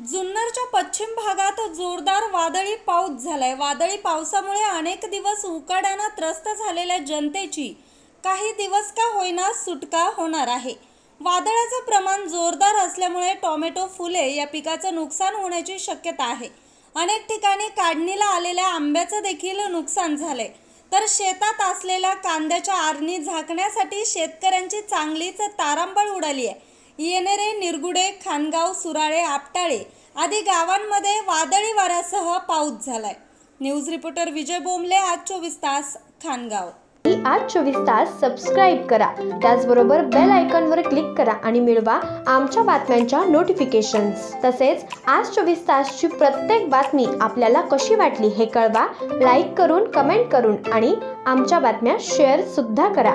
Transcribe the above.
जुन्नरच्या पश्चिम भागात जोरदार वादळी पाऊस झालाय. वादळी पावसामुळे अनेक दिवस उकाड्यानं त्रस्त झालेल्या जनतेची काही दिवस का होईना सुटका होणार आहे. वादळाचं प्रमाण जोरदार असल्यामुळे टोमॅटो फुले या पिकाचं नुकसान होण्याची शक्यता आहे. अनेक ठिकाणी काढणीला आलेल्या आंब्याचं देखील नुकसान झालंय. तर शेतात असलेल्या कांद्याच्या आरणी झाकण्यासाठी शेतकऱ्यांची चांगलीच तारांबळ उडाली आहे. येणेरे निरगुडे खानगाव सुराळे आपटाळे आदी गावांमध्ये वादळी वाऱ्यासह पाऊस झालाय. न्यूज रिपोर्टर विजय बोंबले आज चोवीस तास खानगाव. आज चोवीस तास सबस्क्राईब करा. त्याचबरोबर बेल आयकॉनवर क्लिक करा आणि मिळवा आमच्या बातम्यांच्या नोटिफिकेशन्स तसेच आज चोवीस तासची प्रत्येक बातमी आपल्याला कशी वाटली हे कळवा. लाईक करून कमेंट करून आणि आमच्या बातम्या शेअर सुद्धा करा.